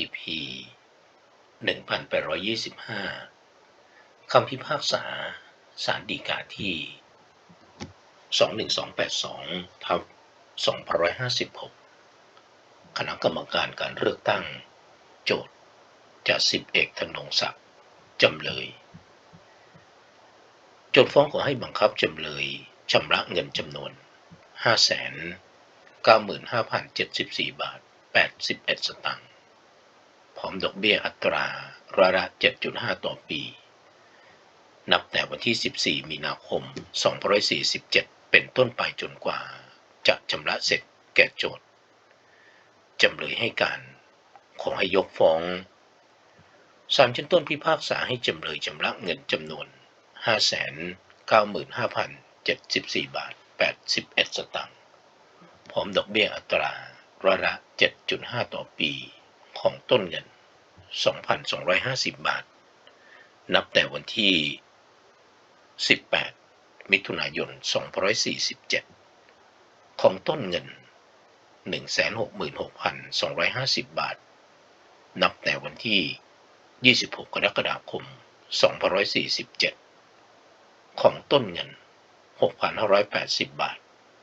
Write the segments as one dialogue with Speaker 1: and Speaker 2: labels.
Speaker 1: EP 1825 คำพิพากษาศาลฎีกาที่ 21282ทับ2556 คณะกรรมการการเลือกตั้ง โจทย์จากสิบเอกธนงศักดิ์จำเลย โจทย์ฟ้องขอให้บังคับจำเลยชำระเงินจำนวน 595,074 บาท 81 สตางค์ ดอกเบี้ยอัตราร้อยละ 7.5 ต่อปี นับแต่วันที่ 14 มีนาคม 2547 เป็นต้นไปจนกว่า จะชำระเสร็จแก่โจทย์จำเลยให้การขอให้ยกฟ้องศาลชั้นต้นพิพากษาให้จำเลยชำระเงินจำนวน 595,074 บาท 81 สตางค์พร้อมดอกเบี้ยอัตราร้อยละ 7.5 ต่อปีของต้นเงิน 2,250 บาท นับแต่วันที่ 18 มิถุนายน2547 ของต้นเงิน 166,250 บาท นับแต่วันที่ 26 กรกฎาคม2547 ของต้นเงิน 6,580 บาท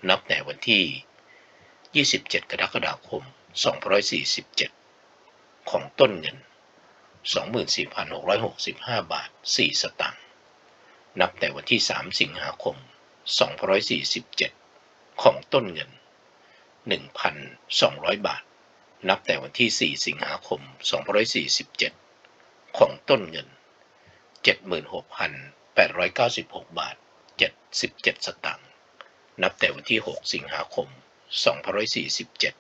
Speaker 1: นับแต่วันที่ 27 กรกฎาคม2547 ของต้นเงิน 24,665 บาท 4 สตางค์ นับแต่วันที่ 3 สิงหาคม 247 ของต้นเงิน 1,200 บาท นับแต่วันที่ 4 สิงหาคม 247 ของต้นเงิน 76,896 บาท 77 สตางค์ นับแต่วันที่ 6 สิงหาคม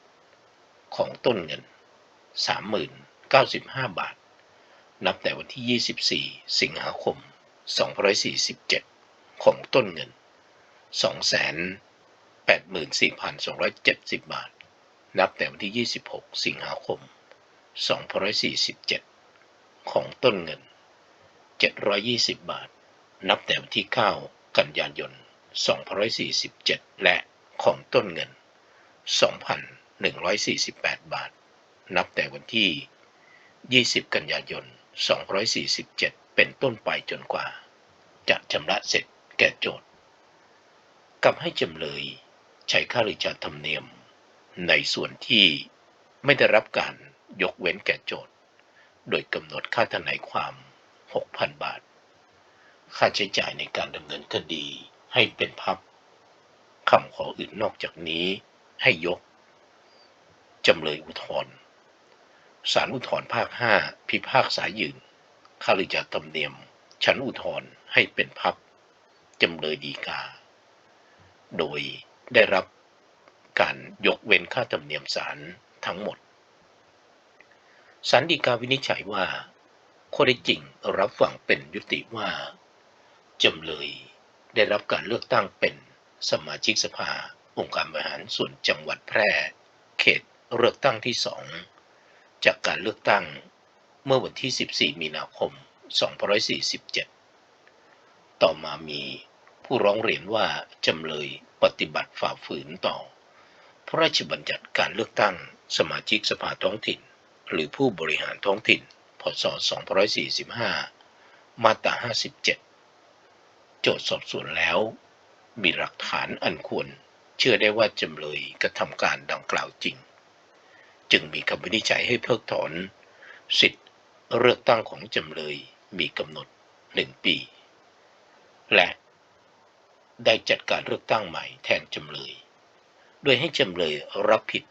Speaker 1: 247 ของต้นเงิน 30,095 บาท นับแต่วันที่ 24 สิงหาคม 2547 ของต้นเงิน 284,270 บาท นับแต่วันที่ 26 สิงหาคม 2547 ของต้นเงิน 720 บาท นับแต่วันที่ 9 กันยายน 2547 และของต้นเงิน 2,148 บาท นับแต่วันที่ 20 กันยายน 2547 247 เป็นต้นไปจนกว่า จะชำระเสร็จแก่โจทย์กับให้จำเลยใช้ค่าริชาธรรมเนียม ในส่วนที่ไม่ได้รับการยกเว้นแก่โจทย์โดยกำหนดค่าทนายความ 6,000 บาท ค่าใช้จ่ายในการดำเนินคดีให้เป็นพับคำขออื่นนอกจากนี้ให้ยก จำเลยอุทธรณ์ ศาลอุทธรณ์ภาค 5 พิพากษายืนค่าริจาธรรมเนียม ชั้นอุทธรณ์ให้เป็นพับจำเลยดีกา โดยได้รับการยกเว้นค่าธรรมเนียมศาลทั้งหมดศาลฎีกาวินิจฉัยว่าข้อได้จริงรับฟังเป็นยุติว่า จำเลยได้รับการเลือกตั้งเป็นสมาชิกสภา องค์การบริหารส่วนจังหวัดแพร่ เขตเลือกตั้งที่2 จากการเลือกตั้งเมื่อวันที่ 14 มีนาคม 2547 ต่อมามีผู้ร้องเรียนว่าจำเลยปฏิบัติฝ่าฝืนต่อ พระราชบัญญัติการเลือกตั้งสมาชิกสภาท้องถิ่น หรือผู้บริหารท้องถิ่น พศ 2545 มาตรา 57 โจทย์สอบสวนแล้ว มีหลักฐานอันควร เชื่อได้ว่าจำเลยกระทำการดังกล่าวจริง จึงมีคำวินิจฉัยให้เพิกถอน สิทธิ์เลือกตั้งของจำเลยมีกำหนดหนึ่งปี และได้จัดการเลือกตั้งใหม่แทนจำเลย โดยให้จำเลยรับผิด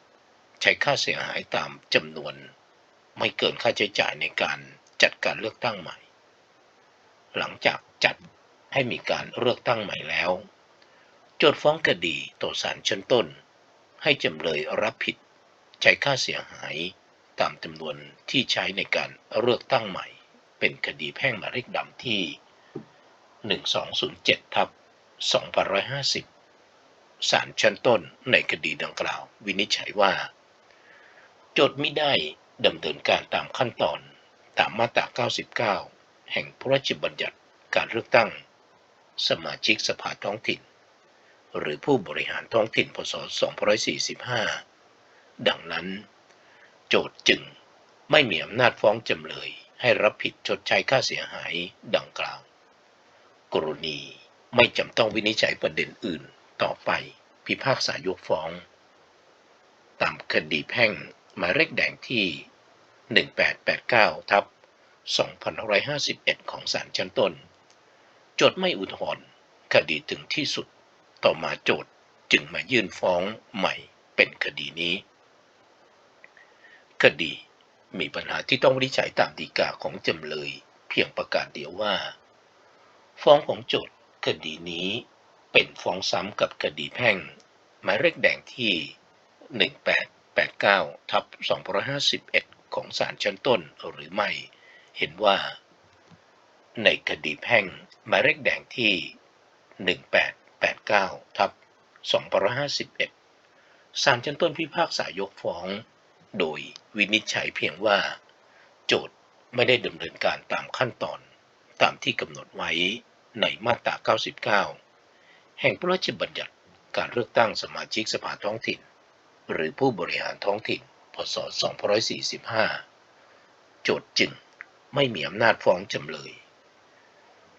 Speaker 1: ใช้ค่าเสียหายตามจำนวน ไม่เกินค่าใช้จ่ายในการจัดการเลือกตั้งใหม่ หลังจากจัดให้มีการเลือกตั้งใหม่แล้ว โจทย์ฟ้องคดีต่อศาลชั้นต้น ให้จำเลยรับผิด ใช้ค่าเสียหายตามจำนวนที่ใช้ในการเลือกตั้งใหม่ เป็นคดีแพ่งหมายเลขดำที่ 1207ทับ2550ศาลชั้นต้นในคดีดังกล่าว วินิจฉัยว่า โจทย์ไม่ได้ดำเนินการตามขั้นตอนตามมาตรา 99 แห่งพระราชบัญญัติการเลือกตั้ง สมาชิกสภาท้องถิ่น หรือผู้บริหารท้องถิ่นพศ2545 ดังนั้น โจทย์จึงไม่มีอำนาจฟ้องจำเลย ให้รับผิดชดใช้ค่าเสียหายดังกล่าว กรณีไม่จำต้องวินิจฉัยประเด็นอื่นต่อไปพิพากษายกฟ้อง ตามคดีแพ่งหมายเลขแดงที่ 1889 ทับ 2551 ของศาลชั้นต้น โจทย์ไม่อุทธรณ์คดีถึงที่สุด ต่อมาโจทย์จึงมายื่นฟ้องใหม่เป็นคดีนี้ คดี มีปัญหาที่ต้องวินิจฉัยตามฎีกาของจำเลย เพียงประการเดียวว่า ฟ้องของโจทย์คดีนี้เป็นฟ้องซ้ำกับคดีแพ่ง หมายเลขแดงที่ 1889ทับ251ของศาลชั้นต้นหรือไม่ เห็นว่า ในคดีแพ่ง หมายเลขแดงที่ 1889ทับ251ศาลชั้นต้นพิพากษายกฟ้อง โดยวินิจฉัยเพียงว่า โจทย์ไม่ได้ดำเนินการตามขั้นตอนตามที่กำหนดไว้ในมาตรา 99 แห่งพระราชบัญญัติการเลือกตั้งสมาชิกสภาท้องถิ่น หรือผู้บริหารท้องถิ่น พศ 2545 โจทย์จึงไม่มีอำนาจฟ้องจำเลย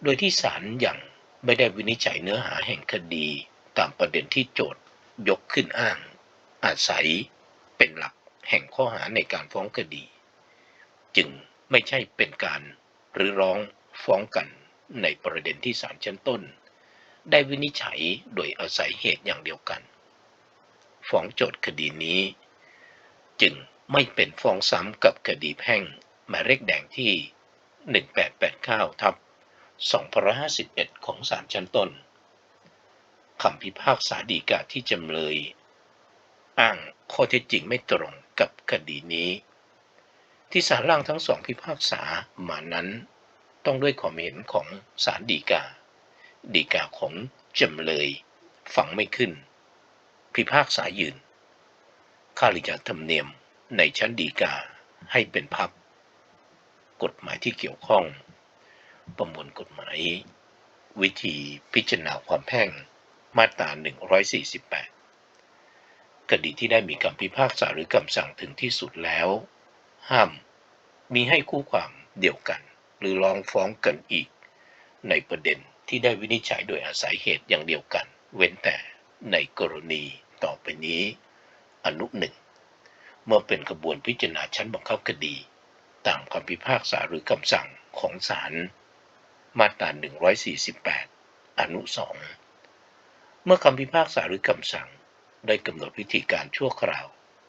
Speaker 1: โดยที่ศาลยังไม่ได้วินิจฉัยเนื้อหาแห่งคดีตามประเด็นที่โจทย์ยกขึ้นอ้าง อาศัยเป็นหลัก แห่งข้อหาในการฟ้องคดี จึงไม่ใช่เป็นการหรือร้องฟ้องกันในประเด็นที่ศาลชั้นต้น ได้วินิจฉัยโดยอาศัยเหตุอย่างเดียวกันฟ้องโจทย์คดีนี้ จึงไม่เป็นฟ้องซ้ำกับคดีแพ่งหมายเลขแดงที่ 1889ทับ2551 ของศาลชั้นต้นคำพิพากษาดีกาที่จำเลย อ้างข้อเท็จจริงไม่ตรง กับคดีนี้ ที่ศาลล่างทั้งสองพิพากษามานั้น ต้องด้วยความเห็นของศาลฎีกาฎีกาของจำเลยฟังไม่ขึ้น พิพากษายืนค่าริจาธรรมเนียมในชั้นฎีกาให้เป็นพับกฎหมายที่เกี่ยวข้อง ประมวลกฎหมาย วิธีพิจารณาความแพ่งมาตรา 148 คดีที่ได้มีคำพิพากษาหรือคำสั่งถึงที่สุดแล้ว ห้าม มีให้คู่ความเดียวกัน หรือร้องฟ้องกันอีก ในประเด็นที่ได้วินิจฉัยโดยอาศัยเหตุอย่างเดียวกัน เว้นแต่ในกรณีต่อไปนี้ อนุหนึ่งเมื่อเป็นกระบวนพิจารณาชั้นบังคับคดี ตามคำพิพากษาหรือคำสั่งของศาลมาตรา148 อนุสองเมื่อคำพิพากษาหรือคำสั่ง ได้กำหนดวิธีการชั่วคราว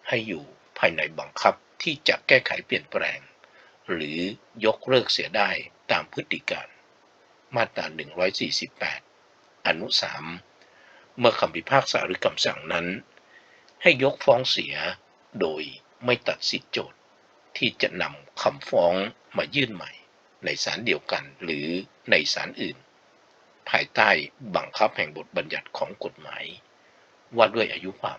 Speaker 1: ให้อยู่ภายในบังคับที่จะแก้ไขเปลี่ยนแปลง หรือยกเลิกเสียได้ตามพฤติการ มาตรา 148 อนุ 3 เมื่อคำพิพากษาหรือคำสั่งนั้น ให้ยกฟ้องเสียโดยไม่ตัดสิทธิโจทย์ที่จะนำคำฟ้องมายื่นใหม่ ในศาลเดียวกันหรือในศาลอื่น ภายใต้บังคับแห่งบทบัญญัติของกฎหมาย ว่าด้วยอายุความ